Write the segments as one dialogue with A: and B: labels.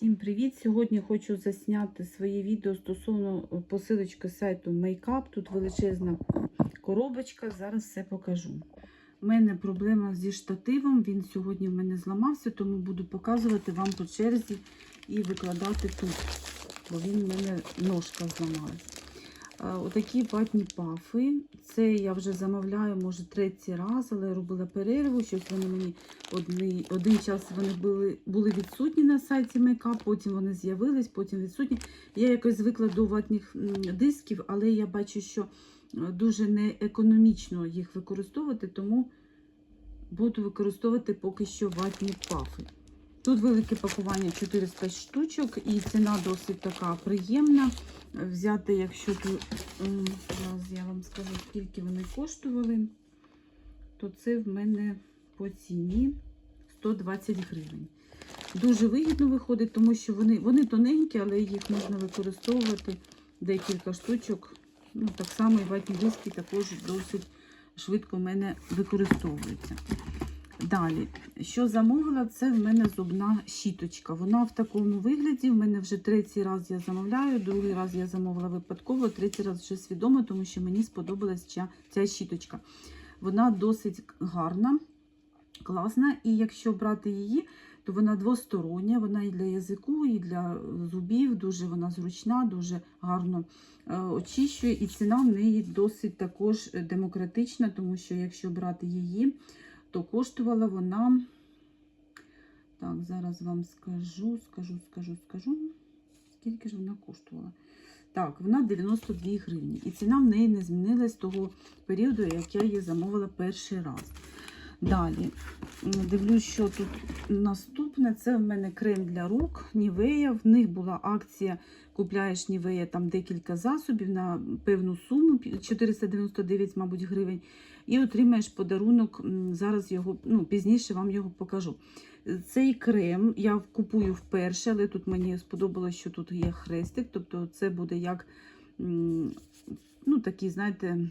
A: Всім привіт! Сьогодні хочу засняти своє відео стосовно е, посилочки сайту Makeup. Тут величезна коробочка, зараз все покажу. У мене проблема зі штативом, він сьогодні в мене зламався, тому буду показувати вам по черзі і викладати тут, бо він в мене ножка зламалась. Отакі ватні пафи. Це я вже замовляю, може, третій раз, але робила перерву. Щось вони мені одні, один час вони були, були відсутні на сайті Makeup, потім вони з'явились, потім відсутні. Я якось звикла до ватних дисків, але я бачу, що е, дуже неекономічно їх використовувати, тому буду використовувати поки що ватні пафи. Тут велике пакування 400 штучок і ціна досить така приємна. Взяти, якщо тут, зараз я вам скажу, скільки вони коштували, то це в мене по ціні 120 гривень. Дуже вигідно виходить, тому що вони, вони тоненькі, але їх можна використовувати декілька штучок. Ну, так само і ватні диски також досить швидко в мене використовуються. Далі, що замовила, це в мене зубна щіточка. Вона в такому вигляді. В мене вже третій раз я замовляю, другий раз я замовила випадково, третій раз вже свідомо, тому що мені сподобалась ця, ця щіточка. Вона досить гарна, класна. І якщо брати її, то вона двостороння, вона і для язику, і для зубів. Дуже вона зручна, дуже гарно е, очищує. І ціна в неї досить також демократична, тому що якщо брати її, то коштувала вона. Так, зараз вам скажу, скажу, скажу, скажу. Скільки ж вона коштувала? Так, вона 92 гривні. І ціна в неї не змінилась з того періоду, як я її замовила перший раз. Далі, дивлюсь, що тут наступне. Це в мене крем для рук Нівея. В них була акція. Купляєш Нівея там декілька засобів на певну суму 499, мабуть, гривень. І отримаєш подарунок. Зараз його ну, пізніше вам його покажу. Цей крем я купую вперше, але тут мені сподобалось, що тут є хрестик. Тобто це буде як ну, такий, знаєте,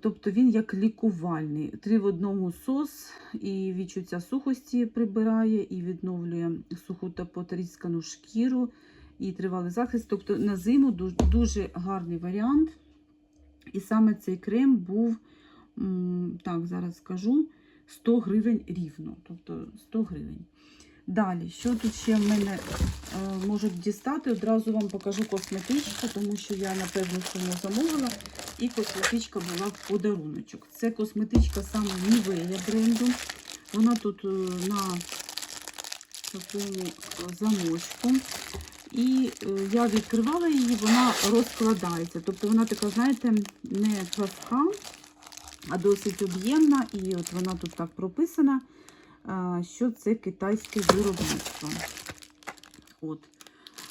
A: Тобто він як лікувальний. Три в одному сос і відчуття сухості прибирає, і відновлює суху та потріскану шкіру, і тривалий захист. Тобто на зиму дуже, гарний варіант. І саме цей крем був, так, зараз скажу, 100 гривень рівно. Тобто 100 гривень. Далі, що тут ще в мене е, можуть дістати? Одразу вам покажу косметичку, тому що я, напевно, суму замовила. І косметичка була в подаруночок. Це косметичка саме Nivea бренду. Вона тут е, на такому замочку. І е, я відкривала її, вона розкладається. Тобто вона така, знаєте, не пласка, а досить об'ємна. І от вона тут так прописана, що це китайське виробництво. От.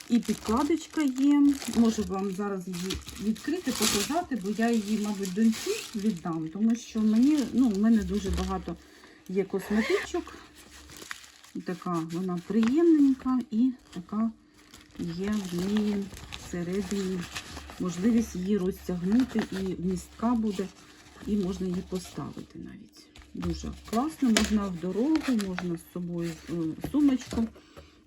A: І підкладочка є. Можу вам зараз її відкрити, показати, бо я її, мабуть, доньці віддам, тому що мені, ну, в мене дуже багато є косметичок. Така вона приємненька і така є в неї всередині можливість її розтягнути і вмістка буде, і можна її поставити навіть. Дуже класно, можна в дорогу, можна з собою в сумочку.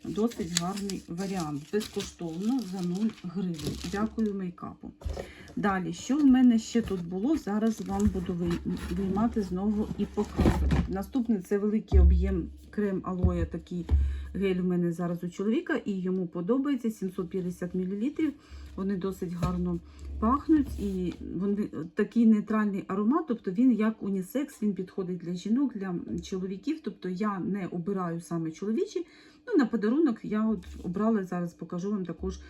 A: Досить гарний варіант. Безкоштовно за 0 гривень. Дякую мейкапу. Далі, що в мене ще тут було? Зараз вам буду виймати знову і показувати. Наступний це великий об'єм крем алоя, такий гель в мене зараз у чоловіка, і йому подобається 750 мл. Вони досить гарно пахнуть, і вони такий нейтральний аромат, тобто він як унісекс, він підходить для жінок, для чоловіків. Тобто я не обираю саме чоловічі. Ну, на подарунок я от обрала, зараз покажу вам також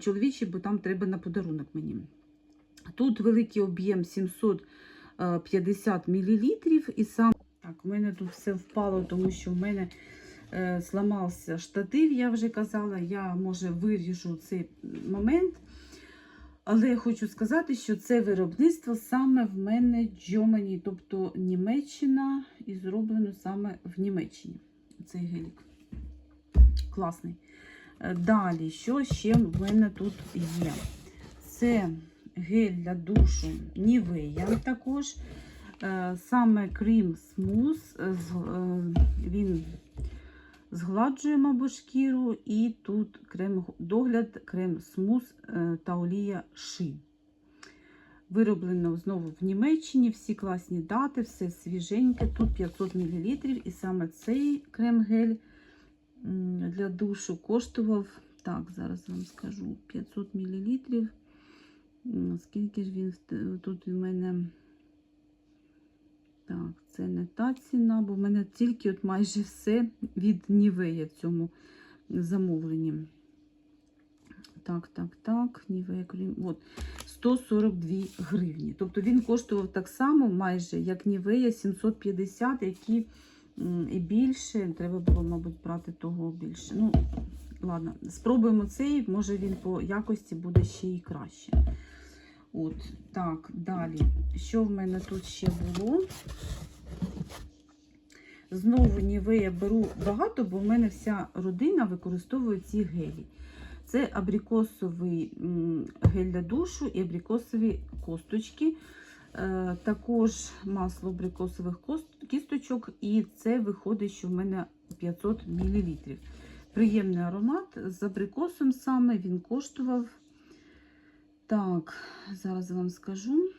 A: чоловічий, бо там треба на подарунок мені. Тут великий об'єм 750 мл. І сам так, у мене тут все впало, тому що в мене зламався штатив, я вже казала. Я, може, виріжу цей момент. Але я хочу сказати, що це виробництво саме в мене Джомані, тобто Німеччина, і зроблено саме в Німеччині. Цей гелік. Класний. Е, Далі, що ще в мене тут є? Це гель для душу Nivea також. Е, Саме крім. Е, Він згладжує, мабуть, шкіру, і тут крем догляд, крем смуз е, та олія ши. Вироблено знову в Німеччині, всі класні дати, все свіженьке. Тут 500 мл, і саме цей крем-гель для душу коштував, так, зараз вам скажу, 500 мл. Скільки ж він тут у мене. Так, це не та ціна, бо в мене тільки от майже все від Нівея в цьому замовленні. Так, так, так, Нівея крім. От, 142 гривні. Тобто він коштував так само, майже, як Нівея 750, які і більше. Треба було, мабуть, брати того більше. Ну, ладно, спробуємо цей, може він по якості буде ще і краще. От, так, далі. Що в мене тут ще було? Знову Нівея беру багато, бо в мене вся родина використовує ці гелі. Це абрикосовий гель для душу і абрикосові косточки. Е, також масло абрикосових кісточок, і це виходить, що в мене 500 мл. Приємний аромат з абрикосом саме він коштував. Так, зараз вам скажу.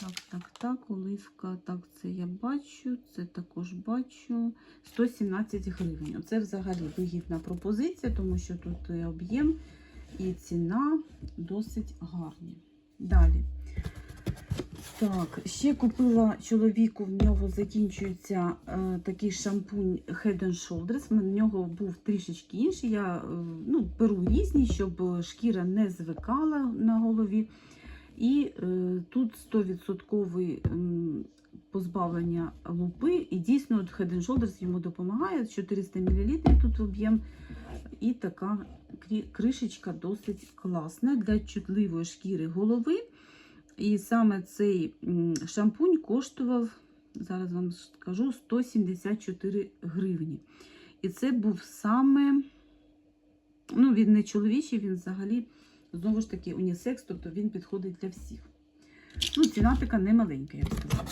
A: Так, так, так, оливка, так, це я бачу, це також бачу. 117 гривень. Оце взагалі вигідна пропозиція, тому що тут і об'єм і ціна досить гарні. Далі. Так, ще купила чоловіку, в нього закінчується е, такий шампунь Head and Shoulders. В нього був трішечки інший. Я е, ну, беру різні, щоб шкіра не звикала на голові. І е, тут 100% м, позбавлення лупи. І дійсно от Head and Shoulders йому допомагає. 400 мл тут об'єм. І така кришечка досить класна для чутливої шкіри голови. І саме цей шампунь коштував, зараз вам скажу, 174 гривні. І це був саме, ну, він не чоловічий, він взагалі, знову ж таки, унісекс, тобто він підходить для всіх. Ну, ціна така немаленька, я б сказала.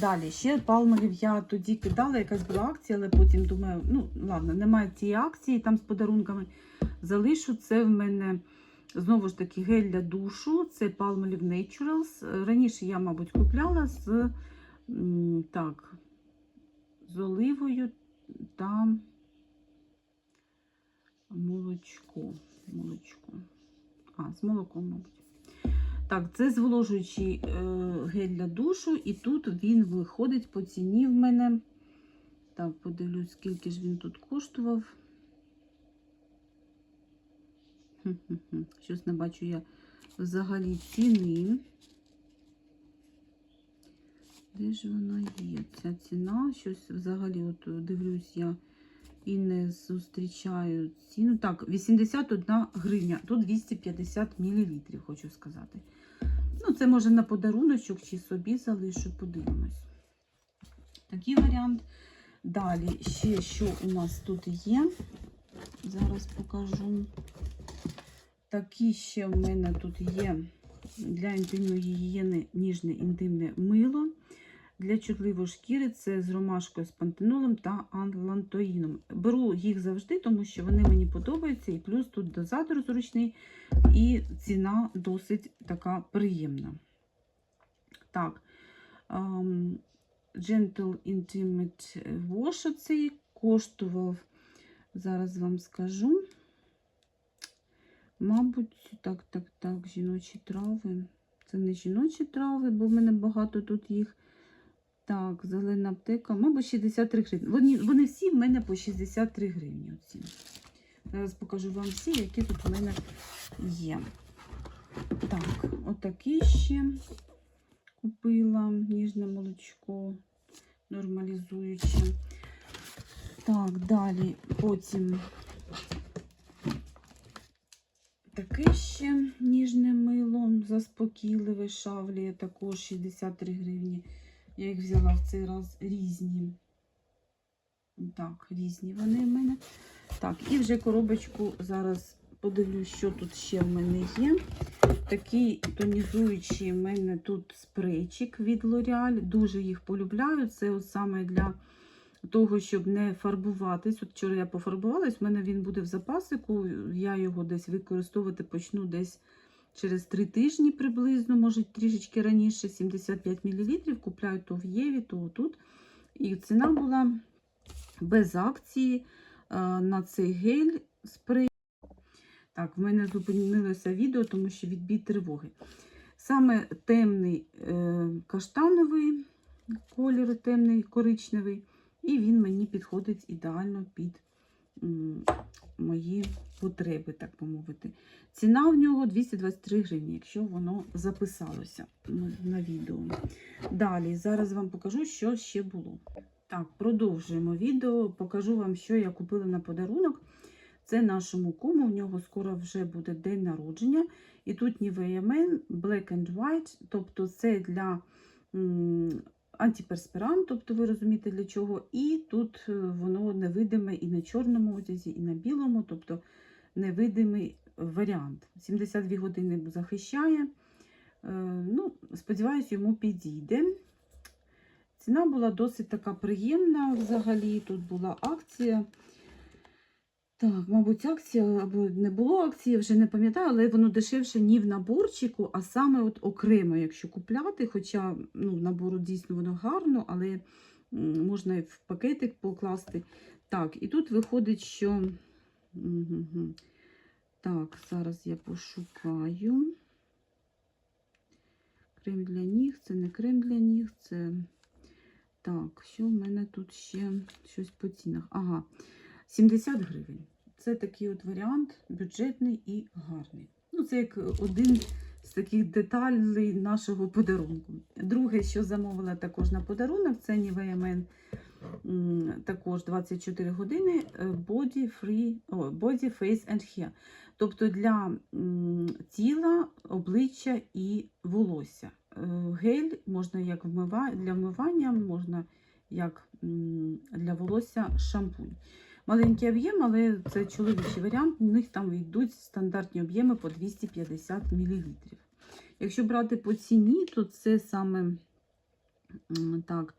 A: Далі, ще палмолів я тоді кидала, якась була акція, але потім думаю, ну, ладно, немає цієї акції там з подарунками. Залишу це в мене знову ж таки гель для душу. Це Palmolive Naturals. Раніше я, мабуть, купляла з, так, з оливою та молочко. молочко. А, з молоком, мабуть. Так, це зволожуючий е, гель для душу, і тут він виходить по ціні в мене. Так, подивлюсь, скільки ж він тут коштував. Щось не бачу я взагалі ціни. Де ж вона є? Ця ціна? Щось взагалі, от дивлюсь я і не зустрічаю ціну. Так, 81 гривня, тут 250 мл, хочу сказати. Ну, це може на подаруночок чи собі залишу, подивимось. Такий варіант. Далі ще що у нас тут є. Зараз покажу. Такі ще в мене тут є для інтимної гігієни ніжне інтимне мило. Для чутливої шкіри це з ромашкою з пантенолом та анлантоїном. Беру їх завжди, тому що вони мені подобаються, і плюс тут дозатор зручний, і ціна досить така приємна. Так, um, Gentle Intimate Wash оцей коштував, зараз вам скажу. Мабуть, так, так, так, жіночі трави. Це не жіночі трави, бо в мене багато тут їх. Так, зелена аптека, мабуть, 63 гривні. Вони, вони всі в мене по 63 гривні. Оці. Зараз покажу вам всі, які тут в мене є. Так, отакі ще купила ніжне молочко, нормалізуюче. Так, далі потім таке ще ніжне мило, заспокійливе шавліє, також 63 гривні. Я їх взяла в цей раз різні. Так, різні вони в мене. Так, і вже коробочку зараз подивлюсь, що тут ще в мене є. Такий тонізуючий в мене тут спрейчик від L'Oreal. Дуже їх полюбляю. Це от саме для того, щоб не фарбуватись. От вчора я пофарбувалась, в мене він буде в запасику. Я його десь використовувати почну десь через 3 тижні приблизно, може трішечки раніше, 75 мл. Купляю то в Єві, то тут. І ціна була без акції е, на цей гель спрей. Так, в мене зупинилося відео, тому що відбій тривоги. Саме темний е, каштановий колір, темний коричневий, і він мені підходить ідеально під мої потреби, так би мовити. Ціна в нього 223 гривні, якщо воно записалося на, відео. Далі, зараз вам покажу, що ще було. Так, продовжуємо відео. Покажу вам, що я купила на подарунок. Це нашому кому, в нього скоро вже буде день народження. І тут Nivea Men Black and White, тобто це для антиперспірант, тобто ви розумієте для чого. І тут е, воно невидиме і на чорному одязі, і на білому, тобто невидимий варіант. 72 години захищає. Е, Ну, Сподіваюсь, йому підійде. Ціна була досить така приємна взагалі. Тут була акція. Так, мабуть, акція або не було акції, вже не пам'ятаю, але воно дешевше ні в наборчику, а саме от окремо, якщо купляти. Хоча ну, набору дійсно воно гарно, але можна і в пакетик покласти. Так, і тут виходить, що. Так, зараз я пошукаю. Крем для ніг, це не крем для ніг, це. Так, що в мене тут ще щось по цінах? Ага, 70 гривень. Це такий от варіант бюджетний і гарний. Ну, це як один з таких деталей нашого подарунку. Друге, що замовила також на подарунок, це Nivea Men також 24 години е, Body Free, Body Face and Hair. Тобто для тіла, обличчя і волосся. Е, Гель можна як вмива... для вмивання, можна як для волосся шампунь. Маленький об'єм, але це чоловічий варіант. У них там йдуть стандартні об'єми по 250 мл. Якщо брати по ціні, то це саме так,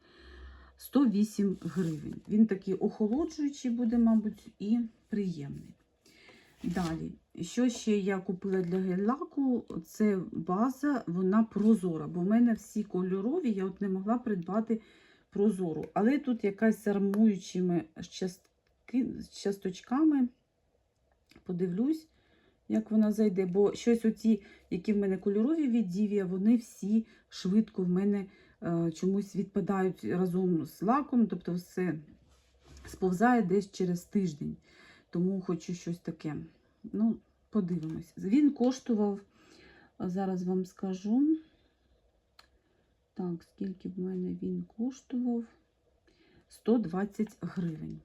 A: 108 гривень. Він такий охолоджуючий буде, мабуть, і приємний. Далі, що ще я купила для гель-лаку, це база, вона прозора, бо в мене всі кольорові, я от не могла придбати прозору. Але тут якась з армуючими з часточками. Подивлюсь, як вона зайде. Бо щось оці, які в мене кольорові від вони всі швидко в мене е, чомусь відпадають разом з лаком, тобто все сповзає десь через тиждень. Тому хочу щось таке. Ну, подивимось. Він коштував, зараз вам скажу. Так, скільки в мене він коштував? 120 гривень.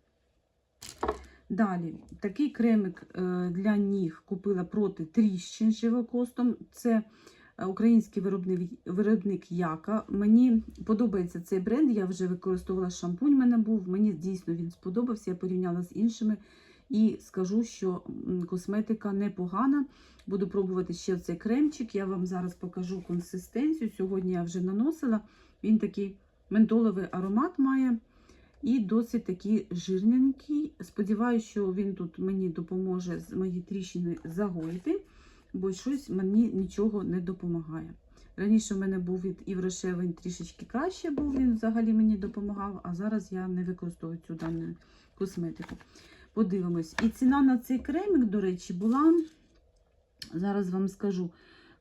A: Далі, такий кремик е, для ніг купила проти тріщин живокостом. Це е, український виробник Яка. Мені подобається цей бренд. Я вже використовувала шампунь. в мене був. Мені дійсно він сподобався. Я порівняла з іншими. І скажу, що косметика непогана. Буду пробувати ще цей кремчик. Я вам зараз покажу консистенцію. Сьогодні я вже наносила. Він такий ментоловий аромат має. І досить такий жирненький. Сподіваюся, що він тут мені допоможе з мої тріщини загоїти, бо щось мені нічого не допомагає. Раніше в мене був від Івроше, він трішечки краще був, він взагалі мені допомагав, а зараз я не використовую цю дану косметику. Подивимось. І ціна на цей кремик, до речі, була. Зараз вам скажу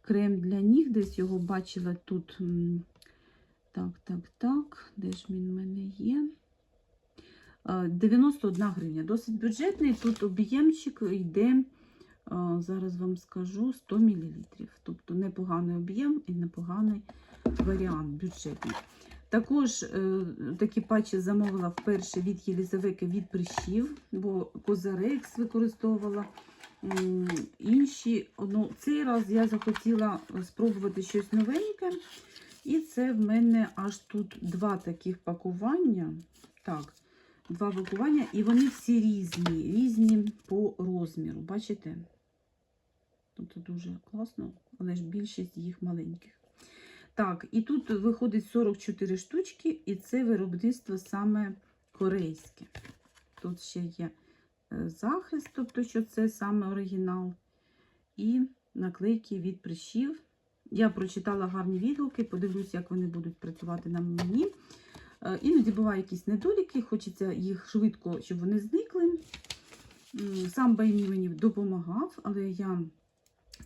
A: крем для ніг, десь його бачила тут. Так, так, так. Де ж він в мене є? Е, 91 гривня. Досить бюджетний. Тут об'ємчик йде, е, зараз вам скажу, 100 мл. Тобто непоганий об'єм і непоганий варіант бюджетний. Також е, такі патчі замовила вперше від Єлізавети від прищів, бо Козарекс використовувала. Інші, ну, цей раз я захотіла спробувати щось новеньке. І це в мене аж тут два таких пакування. Так, два пакування, і вони всі різні, різні по розміру. Бачите? Тобто дуже класно, але ж більшість їх маленьких. Так, і тут виходить 44 штучки, і це виробництво саме корейське. Тут ще є е, захист, тобто, що це саме оригінал. І наклейки від прищів. Я прочитала гарні відгуки, подивлюся, як вони будуть працювати на мені. Е, Іноді бувають якісь недоліки, хочеться їх швидко, щоб вони зникли. Сам Баймі мені допомагав, але я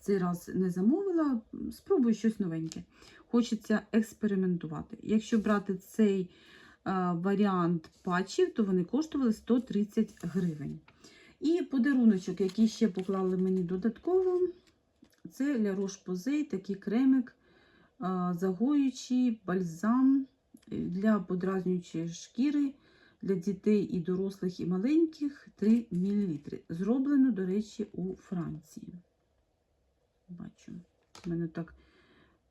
A: цей раз не замовила. Спробую щось новеньке. Хочеться експериментувати. Якщо брати цей е, варіант патчів, то вони коштували 130 гривень. І подаруночок, який ще поклали мені додатково, це для Roche-Posay, такий кремик, е, загоюючий бальзам для подразнюючої шкіри для дітей і дорослих, і маленьких 3 мл. Зроблено, до речі, у Франції. Бачу, в мене так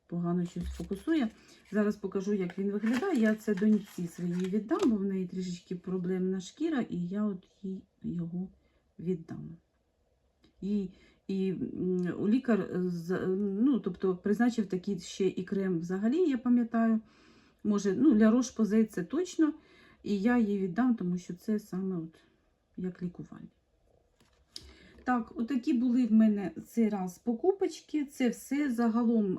A: погано щось фокусує. Зараз покажу, як він виглядає. Я це доньці своїй віддам, бо в неї трішечки проблемна шкіра, і я от їй його віддам. І, і лікар ну, тобто, призначив такий ще і крем взагалі, я пам'ятаю. Може, ну, для Roche-Posay це точно. І я їй віддам, тому що це саме от як лікування. Так, отакі були в мене цей раз покупочки. Це все загалом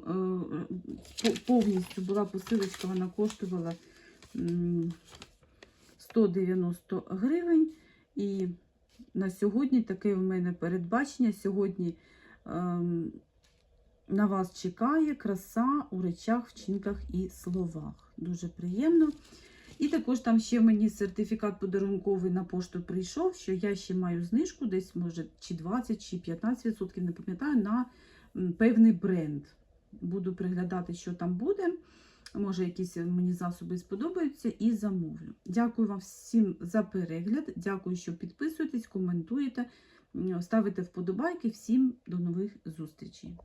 A: е, повністю була посилочка, вона коштувала 190 гривень. І на сьогодні таке в мене передбачення. Сьогодні ем, на вас чекає краса у речах, вчинках і словах. Дуже приємно. І також там ще мені сертифікат подарунковий на пошту прийшов, що я ще маю знижку, десь може чи 20, чи 15%, не пам'ятаю, на певний бренд. Буду приглядати, що там буде. Може, якісь мені засоби сподобаються і замовлю. Дякую вам всім за перегляд. Дякую, що підписуєтесь, коментуєте, ставите вподобайки. Всім до нових зустрічей.